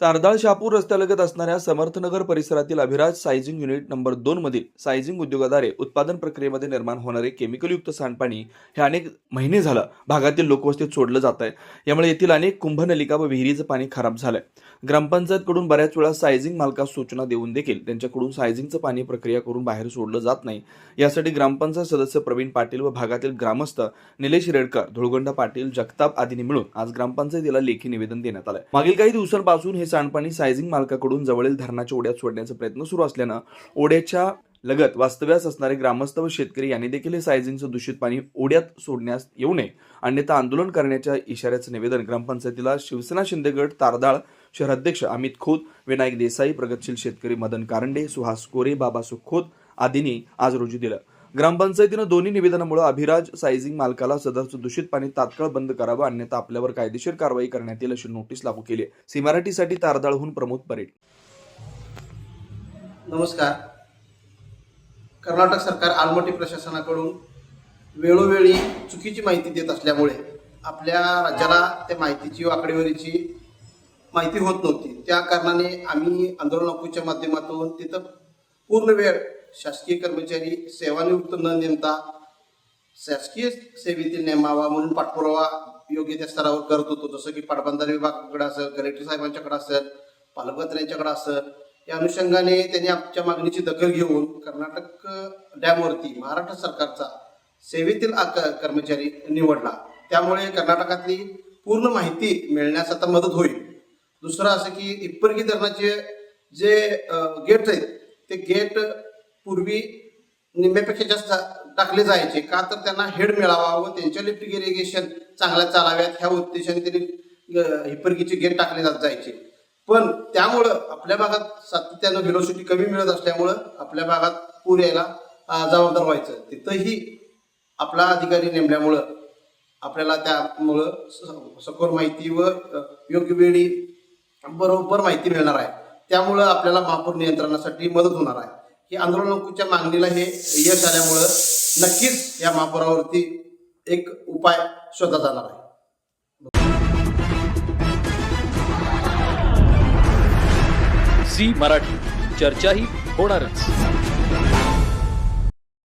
तारदाळ शहापूर रस्त्यालगत असणाऱ्या समर्थनगर परिसरातील अभिराज सायझिंग युनिट नंबर दोन मधील सायझिंग उद्योगाद्वारे उत्पादन प्रक्रियेमध्ये निर्माण होणारे केमिकलयुक्त सांडपाणी हे अनेक महिने झालं भागातील लोकवस्तीत सोडलं जात आहे. यामुळे येथील अनेक कुंभनलिका व विहिरीचं पाणी खराब झालंय. ग्रामपंचायतकडून बऱ्याच वेळा सायझिंग मालकास सूचना देऊन देखील त्यांच्याकडून सायझिंगचं पाणी प्रक्रिया करून बाहेर सोडलं जात नाही. यासाठी ग्रामपंचायत सदस्य प्रवीण पाटील व भागातील ग्रामस्थ निलेश रेडकर धुळगंडा पाटील जगताप आदींनी मिळून आज ग्रामपंचायतीला लेखी निवेदन देण्यात आलं मागील काही दिवसांपासून हे सांडपाणी सायझिंग मालकाकडून जवळील धरणाच्या ओढ्यात सोडण्याचा प्रयत्न सुरू असल्यानं ओढ्याच्या लगत वास्तव्यास असणारे ग्रामस्थ व शेतकरी यांनी देखील हे सायझिंगचं दूषित पाणी ओढ्यात सोडण्यास येऊ नये. अन्यथा आंदोलन करण्याच्या इशाऱ्याचं निवेदन ग्रामपंचायतीला शिवसेना शिंदेगड तारदाळ शहराध्यक्ष अमित खोत विनायक देसाई प्रगतशील शेतकरी मदन कारंडे सुहास कोरे बाबा सुखोत आदींनी आज रोजी दिलं. ग्रामपंचायतीनं दोन्ही निवेदनामुळे अभिराज सायझिंग मालकाला सदरचं दूषित पाणी तात्काळ बंद करावं अन्यथा आपल्यावर कायदेशीर कारवाई करण्यात येईल अशी नोटीस लागू केली आहे. सिमराठीसाठी तारदाळहून प्रमोद परेड. नमस्कार. कर्नाटक सरकार आलमटी प्रशासनाकडून वेळोवेळी चुकीची माहिती देत असल्यामुळे आपल्या राज्याला त्या माहितीची व आकडेवारीची माहिती होत नव्हती. त्या कारणाने आम्ही आंदोलनाच्या माध्यमातून तिथं पूर्ण वेळ शासकीय कर्मचारी सेवानिवृत्त न नेमता शासकीय सेवेतील नेमावा म्हणून पाठपुरावा योग्य त्या स्तरावर करत होतो. जसं की पाटबंधारे विभागाकडे असेल कलेक्टर साहेबांच्याकडे असेल पालकमंत्र्यांच्याकडे असेल या अनुषंगाने त्यांनी आमच्या मागणीची दखल घेऊन कर्नाटक डॅमवरती महाराष्ट्र सरकारचा सेवेतील कर्मचारी निवडला. त्यामुळे कर्नाटकातली पूर्ण माहिती मिळण्यास आता मदत होईल. दुसरं असं की इप्परगी धरणाचे जे गेट आहेत ते गेट पूर्वी निम्म्यापेक्षा जास्त टाकले जायचे. का तर त्यांना हेड मिळावा व त्यांच्या लिफ्ट इरिगेशन चांगल्या चालाव्यात. ह्या उद्देशाने त्यांनी हिपरकीचे गेट टाकले जात जायचे. पण त्यामुळं आपल्या भागात सातत्यानं व्हिलोसिटी कमी मिळत असल्यामुळं आपल्या भागात पूर यायला जबाबदार व्हायचं. तिथंही आपला अधिकारी नेमल्यामुळं आपल्याला त्यामुळं स- माहिती व योग्य वेळी बरोबर माहिती मिळणार आहे. त्यामुळं आपल्याला महापूर नियंत्रणासाठी मदत होणार आहे. ही आंदोलनाच्या मागणीला हे यश आल्यामुळं नक्कीच या महापुरावरती एक उपाय शोधला जाणार आहे. झी मराठी. चर्चाही होणारच.